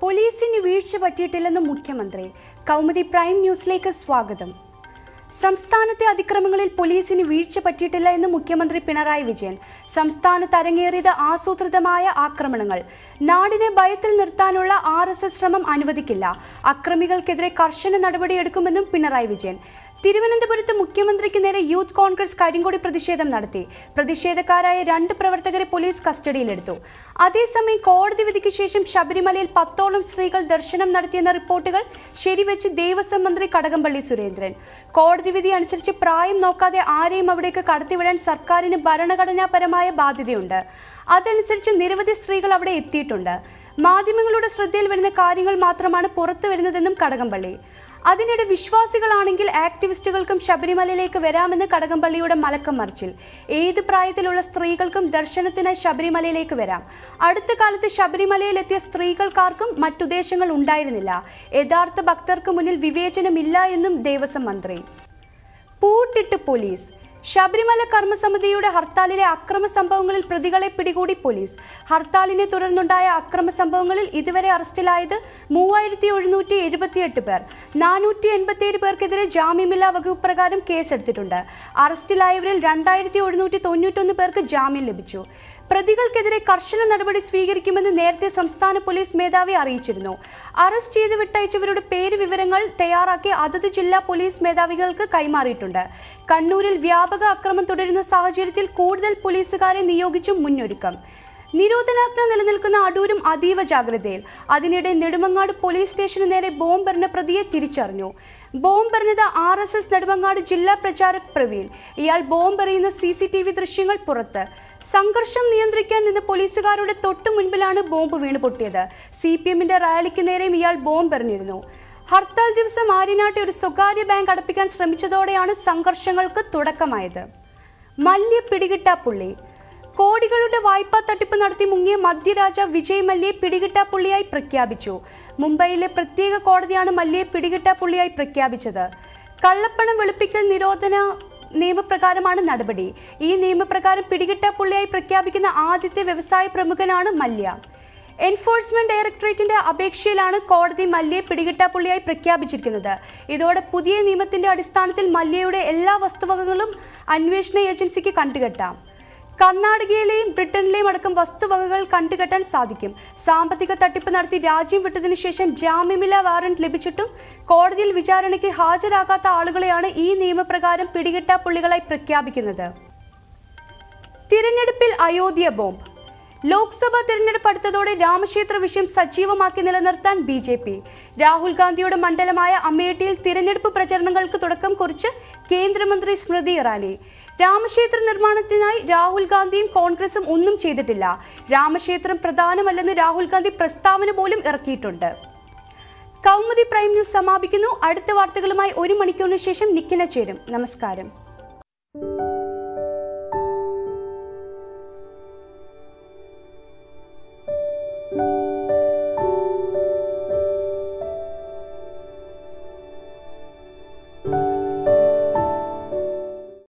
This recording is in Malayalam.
പോലീസിന് വീഴ്ച പറ്റിയിട്ടില്ലെന്ന് മുഖ്യമന്ത്രി. കൗമുദി പ്രൈം ന്യൂസിലേക്ക് സ്വാഗതം. സംസ്ഥാനത്തെ അതിക്രമങ്ങളിൽ പോലീസിന് വീഴ്ച പറ്റിയിട്ടില്ല എന്ന് മുഖ്യമന്ത്രി പിണറായി വിജയൻ. സംസ്ഥാനത്ത് അരങ്ങേറിയത് ആസൂത്രിതമായ ആക്രമണങ്ങൾ. നാടിനെ ഭയത്തിൽ നിർത്താനുള്ള ആർ എസ് എസ് ശ്രമം അനുവദിക്കില്ല. അക്രമികൾക്കെതിരെ കർശന നടപടിയെടുക്കുമെന്നും പിണറായി വിജയൻ. തിരുവനന്തപുരത്ത് മുഖ്യമന്ത്രിക്ക് നേരെ യൂത്ത് കോൺഗ്രസ് കരിങ്കൊടി പ്രതിഷേധം നടത്തി. പ്രതിഷേധക്കാരായ രണ്ട് പ്രവർത്തകരെ പോലീസ് കസ്റ്റഡിയിലെടുത്തു. അതേസമയം കോടതി വിധിക്ക് ശേഷം ശബരിമലയിൽ പത്തോളം സ്ത്രീകൾ ദർശനം നടത്തിയെന്ന റിപ്പോർട്ടുകൾ ശരിവെച്ച് ദേവസ്വം മന്ത്രി കടകംപള്ളി സുരേന്ദ്രൻ. കോടതി വിധി അനുസരിച്ച് പ്രായം നോക്കാതെ ആരെയും അവിടേക്ക് കടത്തിവിടാൻ സർക്കാരിന് ഭരണഘടനാപരമായ ബാധ്യതയുണ്ട്. അതനുസരിച്ച് നിരവധി സ്ത്രീകൾ അവിടെ എത്തിയിട്ടുണ്ട്. മാധ്യമങ്ങളുടെ ശ്രദ്ധയിൽ വരുന്ന കാര്യങ്ങൾ മാത്രമാണ് പുറത്തു വരുന്നതെന്നും കടകംപള്ളി. അതിനിടെ വിശ്വാസികളാണെങ്കിൽ ആക്ടിവിസ്റ്റുകൾക്കും ശബരിമലയിലേക്ക് വരാമെന്ന് കടകംപള്ളിയുടെ മലക്കം മറിച്ചിൽ. ഏത് പ്രായത്തിലുള്ള സ്ത്രീകൾക്കും ദർശനത്തിനായി ശബരിമലയിലേക്ക് വരാം. അടുത്ത കാലത്ത് ശബരിമലയിലെത്തിയ സ്ത്രീകൾക്കാർക്കും മറ്റുദ്ദേശങ്ങൾ ഉണ്ടായിരുന്നില്ല. യഥാർത്ഥ ഭക്തർക്ക് മുന്നിൽ വിവേചനമില്ല എന്നും ദേവസ്വം മന്ത്രി. പൂട്ടിട്ട് പോലീസ്. ശബരിമല കർമ്മസമിതിയുടെ ഹർത്താലിലെ അക്രമ സംഭവങ്ങളിൽ പ്രതികളെ പിടികൂടി പോലീസ്. ഹർത്താലിനെ തുടർന്നുണ്ടായ അക്രമ സംഭവങ്ങളിൽ ഇതുവരെ അറസ്റ്റിലായത് മൂവായിരത്തി എഴുന്നൂറ്റി എഴുപത്തിയെട്ട് പേർ. നാനൂറ്റി എൺപത്തിയേഴ് പേർക്കെതിരെ ജാമ്യമില്ലാ വകുപ്പ് പ്രകാരം കേസെടുത്തിട്ടുണ്ട്. അറസ്റ്റിലായവരിൽ രണ്ടായിരത്തി എഴുന്നൂറ്റി തൊണ്ണൂറ്റൊന്ന് പേർക്ക് ജാമ്യം ലഭിച്ചു. പ്രതികൾക്കെതിരെ കർശന നടപടി സ്വീകരിക്കുമെന്ന് നേരത്തെ സംസ്ഥാന പോലീസ് മേധാവി അറിയിച്ചിരുന്നു. അറസ്റ്റ് ചെയ്ത് വിട്ടയച്ചവരുടെ പേര് വിവരങ്ങൾ തയ്യാറാക്കി അതത് ജില്ലാ പോലീസ് മേധാവികൾക്ക് കൈമാറിയിട്ടുണ്ട്. കണ്ണൂരിൽ വ്യാപക അക്രമം തുടരുന്ന സാഹചര്യത്തിൽ കൂടുതൽ പോലീസുകാരെ നിയോഗിച്ചും മുന്നൊരുക്കം. നിരോധനാജ്ഞ നിലനിൽക്കുന്ന അടൂരും അതീവ ജാഗ്രതയിൽ. അതിനിടെ നെടുമങ്ങാട് പോലീസ് സ്റ്റേഷന് നേരെ ബോംബെറിഞ്ഞ പ്രതിയെ തിരിച്ചറിഞ്ഞു. ബോംബെറിഞ്ഞത് ആർ എസ് എസ് നെടുമങ്ങാട് ജില്ലാ പ്രചാരക് പ്രവീൺ. ഇയാൾ ബോംബെറിയുന്ന സി സി ടി വി ദൃശ്യങ്ങൾ പുറത്ത്. സംഘർഷം നിയന്ത്രിക്കാൻ നിന്ന് പോലീസുകാരുടെ തൊട്ടു മുൻപിലാണ് ബോംബ് വീണ് പൊട്ടിയത് സി പി എമ്മിന്റെ റാലിക്ക് നേരെയും ഇയാൾ ബോംബ് എറിഞ്ഞിരുന്നു. ഹർത്താൽ ദിവസം ആര്യനാട്ടെ ഒരു സ്വകാര്യ ബാങ്ക് അടപ്പിക്കാൻ ശ്രമിച്ചതോടെയാണ് സംഘർഷങ്ങൾക്ക് തുടക്കമായത്. മല്യ പിടികിട്ടാപ്പുള്ളി കോടികളുടെ വായ്പാ തട്ടിപ്പ് നടത്തി മുങ്ങിയ മധ്യരാജ വിജയ് മല്യയെ പിടികിട്ടാപ്പുള്ളിയായി പ്രഖ്യാപിച്ചു. മുംബൈയിലെ പ്രത്യേക കോടതിയാണ് മല്യയെ പിടികിട്ടാപ്പുള്ളിയായി പ്രഖ്യാപിച്ചത്. കള്ളപ്പണം വെളുപ്പിക്കൽ നിരോധന നിയമപ്രകാരമാണ് നടപടി. ഈ നിയമപ്രകാരം പിടികിട്ട പുള്ളിയായി പ്രഖ്യാപിക്കുന്ന ആദ്യത്തെ വ്യവസായ പ്രമുഖനാണ് മല്യ. എൻഫോഴ്സ്മെന്റ് ഡയറക്ടറേറ്റിന്റെ അപേക്ഷയിലാണ് കോടതി മല്യയെ പിടികിട്ടാപ്പുള്ളിയായി പ്രഖ്യാപിച്ചിരിക്കുന്നത്. ഇതോടെ പുതിയ നിയമത്തിന്റെ അടിസ്ഥാനത്തിൽ മല്യയുടെ എല്ലാ വസ്തുവകകളും അന്വേഷണ ഏജൻസിക്ക് കണ്ടുകെട്ടാം. കർണാടകയിലെയും ബ്രിട്ടനിലെയും അടക്കം വസ്തുവകകൾ കണ്ടുകെട്ടാൻ സാധിക്കും. സാമ്പത്തിക തട്ടിപ്പ് നടത്തി രാജ്യം വിട്ടതിനു ശേഷം ജാമ്യമില്ലാ വാറന്റ് ലഭിച്ചിട്ടും കോടതിയിൽ വിചാരണയ്ക്ക് ഹാജരാകാത്ത ആളുകളെയാണ് ഈ നിയമപ്രകാരം പിടികിട്ടാപ്പുള്ളികളായി പ്രഖ്യാപിക്കുന്നത്. തിരഞ്ഞെടുപ്പിൽ അയോധ്യ ബോംബ്. ലോക്സഭാ തിരഞ്ഞെടുപ്പ് അടുത്തതോടെ രാമക്ഷേത്ര വിഷയം സജീവമാക്കി നിലനിർത്താൻ ബി ജെ പി. രാഹുൽ ഗാന്ധിയുടെ മണ്ഡലമായ അമേഠിയിൽ തിരഞ്ഞെടുപ്പ് പ്രചരണങ്ങൾക്ക് തുടക്കം കുറിച്ച് കേന്ദ്രമന്ത്രി സ്മൃതി ഇറാനി. രാമക്ഷേത്ര നിർമ്മാണത്തിനായി രാഹുൽ ഗാന്ധിയും കോൺഗ്രസും ഒന്നും ചെയ്തിട്ടില്ല. രാമക്ഷേത്രം പ്രധാനമല്ലെന്ന് രാഹുൽ ഗാന്ധി പ്രസ്താവന പോലും ഇറക്കിയിട്ടുണ്ട്. കൗമുദി പ്രൈം ന്യൂസ് സമാപിക്കുന്നു. അടുത്ത വാർത്തകളുമായി ഒരു മണിക്കൂറിന് ശേഷം നിക്കിന ചേരും. നമസ്കാരം.